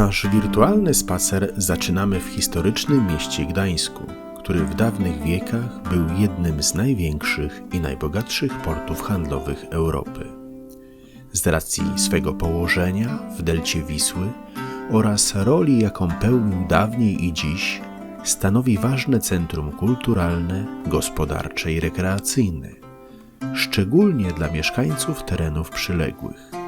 Nasz wirtualny spacer zaczynamy w historycznym mieście Gdańsku, który w dawnych wiekach był jednym z największych i najbogatszych portów handlowych Europy. Z racji swego położenia w delcie Wisły oraz roli, jaką pełnił dawniej i dziś, stanowi ważne centrum kulturalne, gospodarcze i rekreacyjne, szczególnie dla mieszkańców terenów przyległych.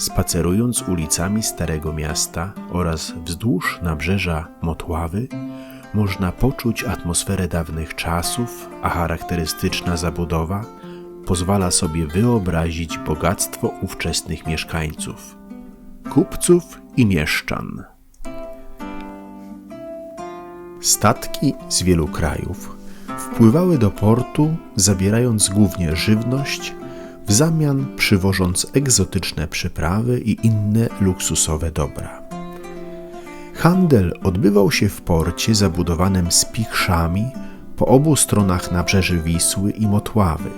Spacerując ulicami Starego Miasta oraz wzdłuż nabrzeża Motławy, można poczuć atmosferę dawnych czasów, a charakterystyczna zabudowa pozwala sobie wyobrazić bogactwo ówczesnych mieszkańców, kupców i mieszczan. Statki z wielu krajów wpływały do portu, zabierając głównie żywność, w zamian przywożąc egzotyczne przyprawy i inne luksusowe dobra. Handel odbywał się w porcie zabudowanym spichrzami po obu stronach nabrzeży Wisły i Motławy.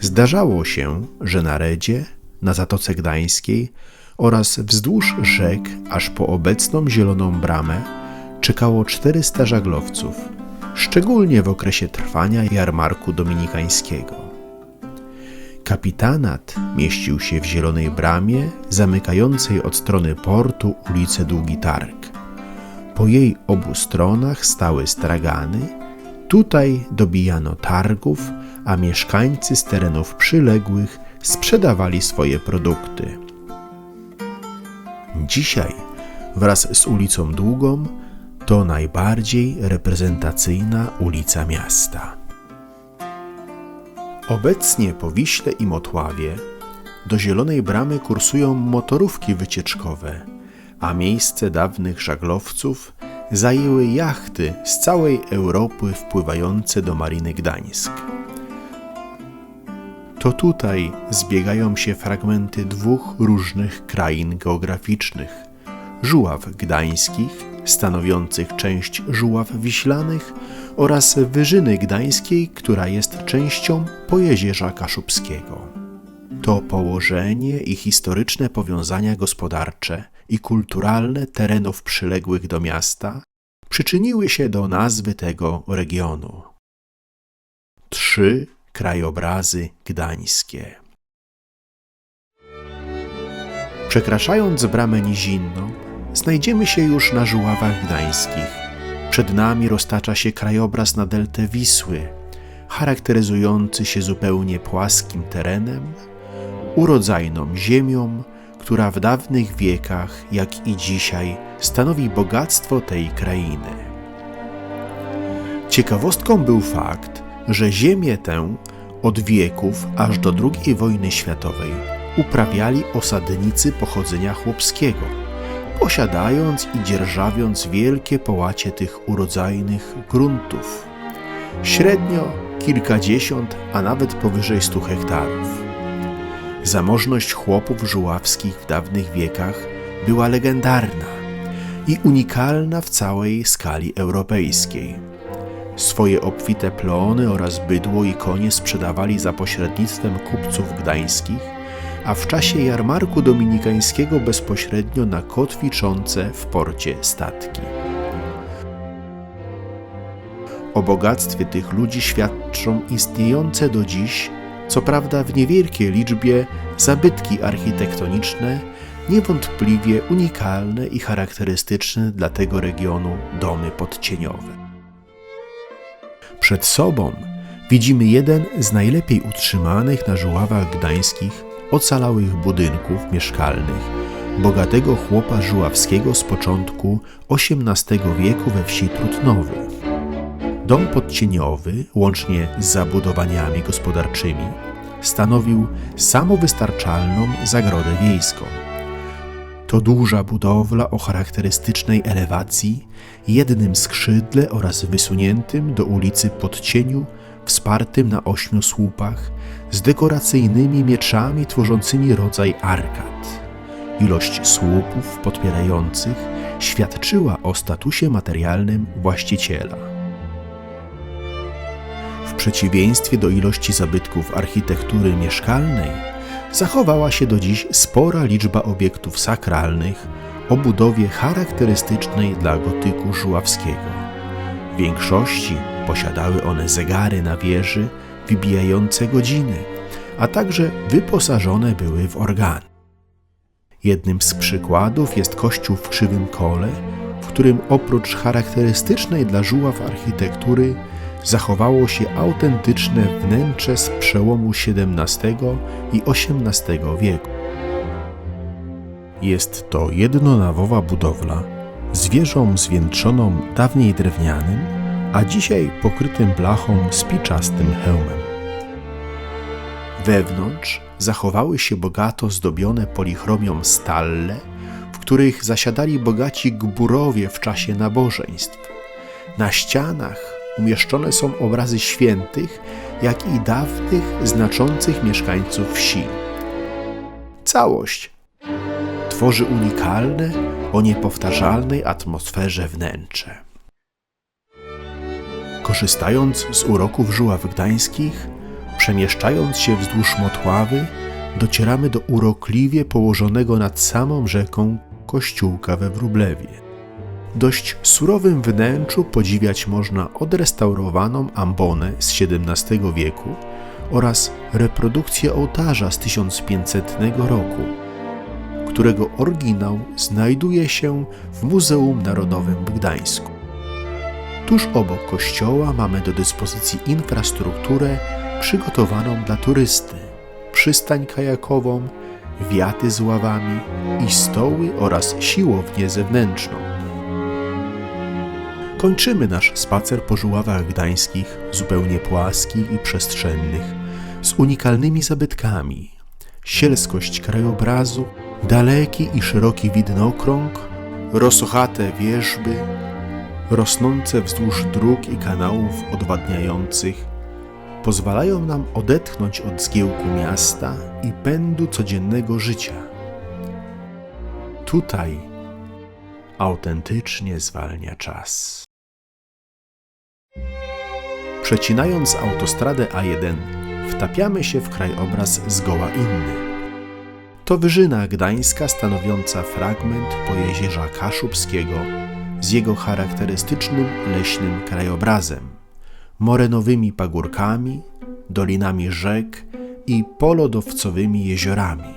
Zdarzało się, że na Redzie, na Zatoce Gdańskiej oraz wzdłuż rzek aż po obecną Zieloną Bramę czekało 400 żaglowców, szczególnie w okresie trwania jarmarku dominikańskiego. Kapitanat mieścił się w zielonej bramie zamykającej od strony portu ulicę Długi Targ. Po jej obu stronach stały stragany, tutaj dobijano targów, a mieszkańcy z terenów przyległych sprzedawali swoje produkty. Dzisiaj, wraz z ulicą Długą, to najbardziej reprezentacyjna ulica miasta. Obecnie po Wiśle i Motławie do Zielonej Bramy kursują motorówki wycieczkowe, a miejsce dawnych żaglowców zajęły jachty z całej Europy wpływające do Mariny Gdańsk. To tutaj zbiegają się fragmenty dwóch różnych krain geograficznych: Żuław Gdańskich, stanowiących część Żuław Wiślanych, oraz Wyżyny Gdańskiej, która jest częścią Pojezierza Kaszubskiego. To położenie i historyczne powiązania gospodarcze i kulturalne terenów przyległych do miasta przyczyniły się do nazwy tego regionu. Trzy krajobrazy gdańskie. Przekraczając bramę nizinną, znajdziemy się już na Żuławach Gdańskich. Przed nami roztacza się krajobraz na deltę Wisły, charakteryzujący się zupełnie płaskim terenem, urodzajną ziemią, która w dawnych wiekach, jak i dzisiaj, stanowi bogactwo tej krainy. Ciekawostką był fakt, że ziemię tę od wieków aż do II wojny światowej uprawiali osadnicy pochodzenia chłopskiego posiadając i dzierżawiąc wielkie połacie tych urodzajnych gruntów. Średnio kilkadziesiąt, a nawet powyżej stu hektarów. Zamożność chłopów żuławskich w dawnych wiekach była legendarna i unikalna w całej skali europejskiej. Swoje obfite plony oraz bydło i konie sprzedawali za pośrednictwem kupców gdańskich a w czasie jarmarku dominikańskiego bezpośrednio na kotwiczące w porcie statki. O bogactwie tych ludzi świadczą istniejące do dziś, co prawda w niewielkiej liczbie, zabytki architektoniczne, niewątpliwie unikalne i charakterystyczne dla tego regionu domy podcieniowe. Przed sobą widzimy jeden z najlepiej utrzymanych na żuławach gdańskich ocalałych budynków mieszkalnych bogatego chłopa żuławskiego z początku XVIII wieku we wsi Trutnowy. Dom podcieniowy, łącznie z zabudowaniami gospodarczymi, stanowił samowystarczalną zagrodę wiejską. To duża budowla o charakterystycznej elewacji, jednym skrzydle oraz wysuniętym do ulicy podcieniu wspartym na ośmiu słupach, z dekoracyjnymi mieczami tworzącymi rodzaj arkad. Ilość słupów podpierających świadczyła o statusie materialnym właściciela. W przeciwieństwie do ilości zabytków architektury mieszkalnej, zachowała się do dziś spora liczba obiektów sakralnych o budowie charakterystycznej dla gotyku żuławskiego. W większości posiadały one zegary na wieży wybijające godziny, a także wyposażone były w organy. Jednym z przykładów jest kościół w Krzywym Kole, w którym oprócz charakterystycznej dla Żuław architektury zachowało się autentyczne wnętrze z przełomu XVII i XVIII wieku. Jest to jednonawowa budowla z wieżą zwieńczoną dawniej drewnianym, a dzisiaj pokrytym blachą z piczastym hełmem. Wewnątrz zachowały się bogato zdobione polichromią stalle, w których zasiadali bogaci gburowie w czasie nabożeństw. Na ścianach umieszczone są obrazy świętych, jak i dawnych, znaczących mieszkańców wsi. Całość tworzy unikalne, o niepowtarzalnej atmosferze wnętrze. Korzystając z uroków żuław gdańskich, przemieszczając się wzdłuż Motławy, docieramy do urokliwie położonego nad samą rzeką kościółka we Wróblewie. Dość surowym wnętrzu podziwiać można odrestaurowaną ambonę z XVII wieku oraz reprodukcję ołtarza z 1500 roku, którego oryginał znajduje się w Muzeum Narodowym w Gdańsku. Tuż obok kościoła mamy do dyspozycji infrastrukturę przygotowaną dla turysty, przystań kajakową, wiaty z ławami i stoły oraz siłownię zewnętrzną. Kończymy nasz spacer po żuławach gdańskich, zupełnie płaskich i przestrzennych, z unikalnymi zabytkami, sielskość krajobrazu, daleki i szeroki widnokrąg, rosochate wierzby, rosnące wzdłuż dróg i kanałów odwadniających, pozwalają nam odetchnąć od zgiełku miasta i pędu codziennego życia. Tutaj autentycznie zwalnia czas. Przecinając autostradę A1, wtapiamy się w krajobraz zgoła inny. To wyżyna gdańska stanowiąca fragment pojezierza Kaszubskiego z jego charakterystycznym leśnym krajobrazem, morenowymi pagórkami, dolinami rzek i polodowcowymi jeziorami.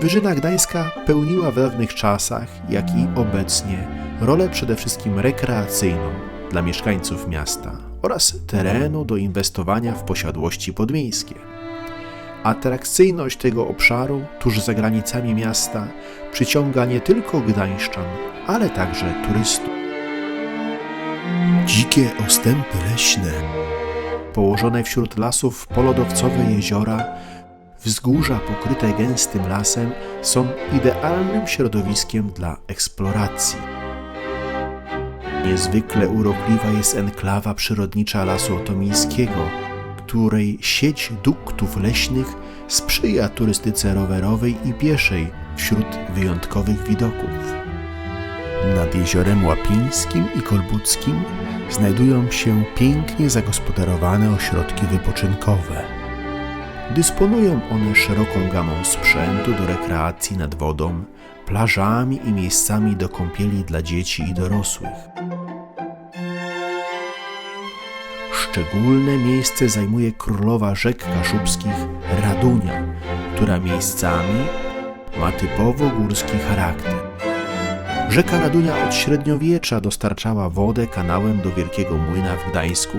Wyżyna Gdańska pełniła w dawnych czasach, jak i obecnie, rolę przede wszystkim rekreacyjną dla mieszkańców miasta oraz terenu do inwestowania w posiadłości podmiejskie. Atrakcyjność tego obszaru tuż za granicami miasta przyciąga nie tylko gdańszczan, ale także turystów. Dzikie ostępy leśne, położone wśród lasów polodowcowe jeziora, wzgórza pokryte gęstym lasem są idealnym środowiskiem dla eksploracji. Niezwykle urokliwa jest enklawa przyrodnicza Lasu Otomińskiego, której sieć duktów leśnych sprzyja turystyce rowerowej i pieszej wśród wyjątkowych widoków. Nad jeziorem Łapińskim i Kolbuckim znajdują się pięknie zagospodarowane ośrodki wypoczynkowe. Dysponują one szeroką gamą sprzętu do rekreacji nad wodą, plażami i miejscami do kąpieli dla dzieci i dorosłych. Szczególne miejsce zajmuje królowa rzek kaszubskich Radunia, która miejscami ma typowo górski charakter. Rzeka Radunia od średniowiecza dostarczała wodę kanałem do Wielkiego Młyna w Gdańsku,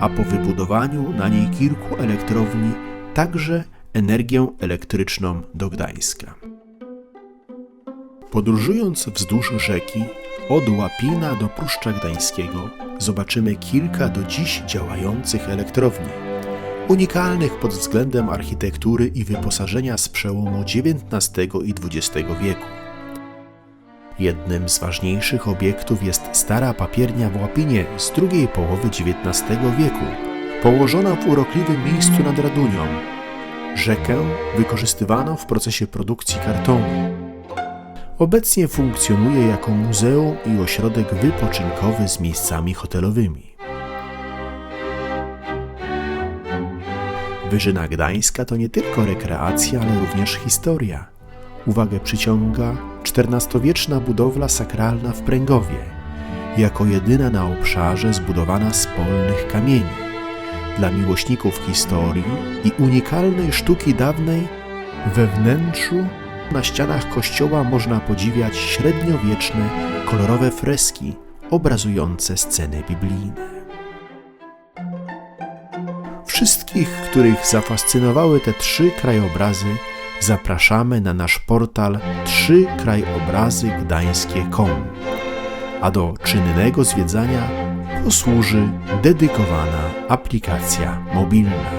a po wybudowaniu na niej kilku elektrowni także energię elektryczną do Gdańska. Podróżując wzdłuż rzeki, od Łapina do Pruszcza Gdańskiego zobaczymy kilka do dziś działających elektrowni, unikalnych pod względem architektury i wyposażenia z przełomu XIX i XX wieku. Jednym z ważniejszych obiektów jest stara papiernia w Łapinie z drugiej połowy XIX wieku, położona w urokliwym miejscu nad Radunią. Rzekę wykorzystywano w procesie produkcji kartonu. Obecnie funkcjonuje jako muzeum i ośrodek wypoczynkowy z miejscami hotelowymi. Wyżyna Gdańska to nie tylko rekreacja, ale również historia. Uwagę przyciąga XIV-wieczna budowla sakralna w Pręgowie, jako jedyna na obszarze zbudowana z polnych kamieni. Dla miłośników historii i unikalnej sztuki dawnej we wnętrzu na ścianach kościoła można podziwiać średniowieczne, kolorowe freski obrazujące sceny biblijne. Wszystkich, których zafascynowały te trzy krajobrazy, zapraszamy na nasz portal trzykrakobrazygdańskie.com, a do czynnego zwiedzania posłuży dedykowana aplikacja mobilna.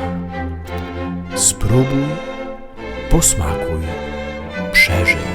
Spróbuj, posmakuj, szerzej.